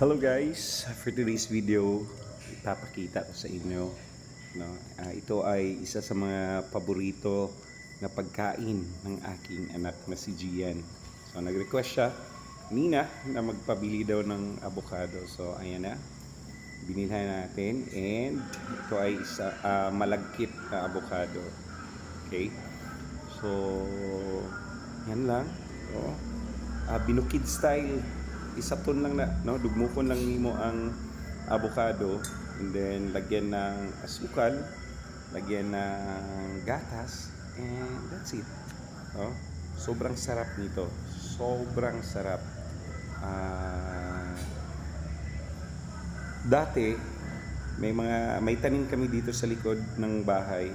Hello guys, for today's video, ipapakita ko sa inyo. No, ah, ito ay isa sa mga paborito na pagkain ng aking anak na si Gian. So nag-request siya, Nina, na magpabili daw ng avocado. So ayan na, binilhan natin and ito ay isa ah, malagkit na avocado. Okay? So, yan lang. Oh. Ah, binukid style isa ton lang na no dugmukon lang nimo ang avocado and then lagyan ng asukal lagyan ng gatas and that's it. No? Sobrang sarap nito. Sobrang sarap. Ah, dati may mga may tanim kami dito sa likod ng bahay.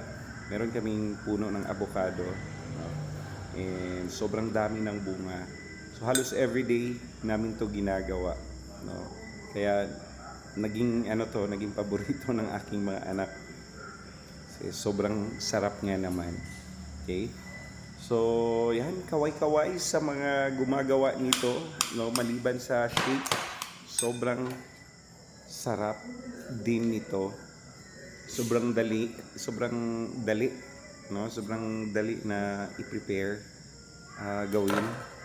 Meron kaming puno ng avocado no? and sobrang dami ng bunga So halos everyday namin to ginagawa, no. Kaya naging ano to, naging paborito ng aking mga anak. Kasi sobrang sarap nga naman. Okay? So, yan, kaway-kaway sa mga gumagawa nito, no, maliban sa shape, sobrang sarap din nito. Sobrang dali, sobrang dali, no, sobrang dali na i-prepare, ah, gawin.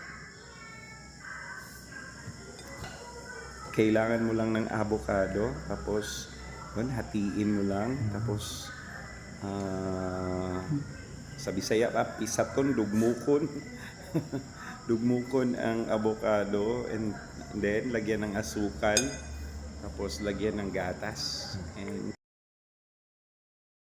Kailangan mo lang ng avocado tapos yun, hatiin mo lang tapos ah sa Bisaya pa pisaton dugmukon. Dugmukon ang avocado and then lagyan ng asukal tapos lagyan ng gatas and